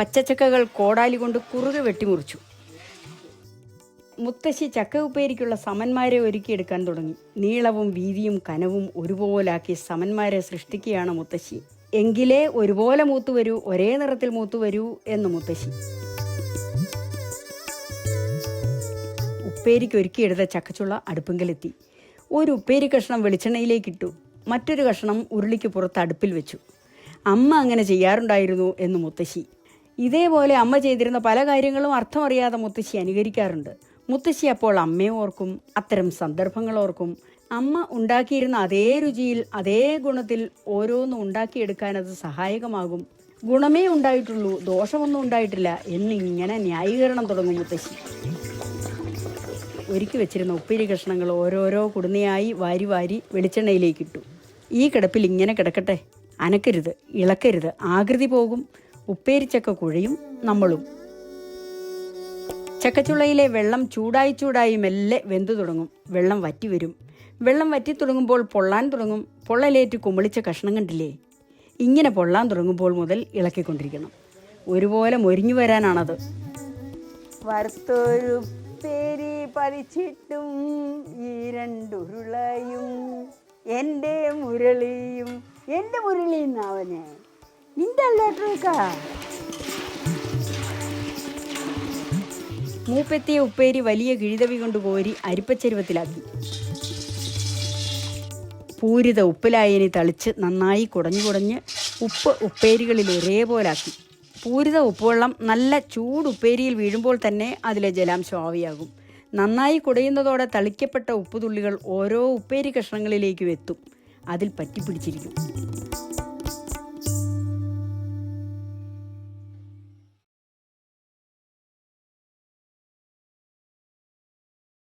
പച്ചച്ചക്കകൾ കോടാലി കൊണ്ട് കുറുകെ വെട്ടിമുറിച്ചു. മുത്തശ്ശി ചക്ക ഉപ്പേരിക്കുള്ള സമന്മാരെ ഒരുക്കിയെടുക്കാൻ തുടങ്ങി. നീളവും വീതിയും കനവും ഒരുപോലാക്കി സമന്മാരെ സൃഷ്ടിക്കുകയാണ് മുത്തശ്ശി. എങ്കിലേ ഒരുപോലെ മൂത്തു വരൂ ഒരേ നിറത്തിൽ മൂത്തു വരൂ എന്ന് മുത്തശ്ശി. ഉപ്പേരിക്ക് ഒരുക്കിയെടുത്ത ചക്കച്ചുള്ള അടുപ്പിങ്കലെത്തി. ഒരു ഉപ്പേരി കഷ്ണം വെളിച്ചെണ്ണയിലേക്കിട്ടു. മറ്റൊരു കഷ്ണം ഉരുളിക്ക് പുറത്ത് അടുപ്പിൽ വെച്ചു. അമ്മ അങ്ങനെ ചെയ്യാറുണ്ടായിരുന്നു എന്ന് മുത്തശ്ശി. ഇതേപോലെ അമ്മ ചെയ്തിരുന്ന പല കാര്യങ്ങളും അർത്ഥമറിയാതെ മുത്തശ്ശി അനുകരിക്കാറുണ്ട്. മുത്തശ്ശി അപ്പോൾ അമ്മയെ ഓർക്കും അത്തരം സന്ദർഭങ്ങൾ ഓർക്കും. അമ്മ ഉണ്ടാക്കിയിരുന്ന അതേ രുചിയിൽ അതേ ഗുണത്തിൽ ഓരോന്നും ഉണ്ടാക്കിയെടുക്കാൻ അത് സഹായകമാകും. ഗുണമേ ഉണ്ടായിട്ടുള്ളൂ ദോഷമൊന്നും ഉണ്ടായിട്ടില്ല എന്നിങ്ങനെ ന്യായീകരണം തുടങ്ങും മുത്തശ്ശി. ഒരുക്കി വെച്ചിരുന്ന ഉപ്പേരി കഷ്ണങ്ങൾ ഓരോരോ കുടുന്നയായി വാരി വാരി വെളിച്ചെണ്ണയിലേക്കിട്ടു ഈ കിടപ്പിൽ ഇങ്ങനെ കിടക്കട്ടെ. അനക്കരുത് ഇളക്കരുത് ആകൃതി പോകും. ഉപ്പേരിച്ചക്ക കുഴയും നമ്മളും. ചക്കച്ചുളയിലെ വെള്ളം ചൂടായി ചൂടായി മെല്ലെ വെന്തു തുടങ്ങും. വെള്ളം വറ്റി വരും. വെള്ളം വറ്റി തുടങ്ങുമ്പോൾ പൊള്ളാൻ തുടങ്ങും. പൊള്ളലേറ്റ് കുമിളിച്ച കഷ്ണം കണ്ടില്ലേ? ഇങ്ങനെ പൊള്ളാൻ തുടങ്ങുമ്പോൾ മുതൽ ഇളക്കിക്കൊണ്ടിരിക്കണം. ഒരുപോലെ മൊരിഞ്ഞു വരാനാണത്. വറുത്തൊരു പേരി പറിച്ചിട്ടും ഈ രണ്ടുരുളയും എന്റെ മുരളിയും എന്റെ മുരളി നിന്റെ അല്ലേട്ടാ മൂപ്പെത്തിയ ഉപ്പേരി വലിയ കിഴിതവി കൊണ്ട് കോരി അരിപ്പച്ചരുവത്തിലാക്കി. പൂരിത ഉപ്പിലായനി തളിച്ച് നന്നായി കുടഞ്ഞു കുടഞ്ഞ് ഉപ്പ് ഉപ്പേരികളിൽ ഒരേപോലാക്കി. പൂരിത ഉപ്പുവെള്ളം നല്ല ചൂട് ഉപ്പേരിയിൽ വീഴുമ്പോൾ തന്നെ അതിലെ ജലാംശം ആവിയാകും. നന്നായി കുടയുന്നതോടെ തളിക്കപ്പെട്ട ഉപ്പുതുള്ളികൾ ഓരോ ഉപ്പേരി കഷ്ണങ്ങളിലേക്കും എത്തും. അതിൽ പറ്റിപ്പിടിച്ചിരിക്കും.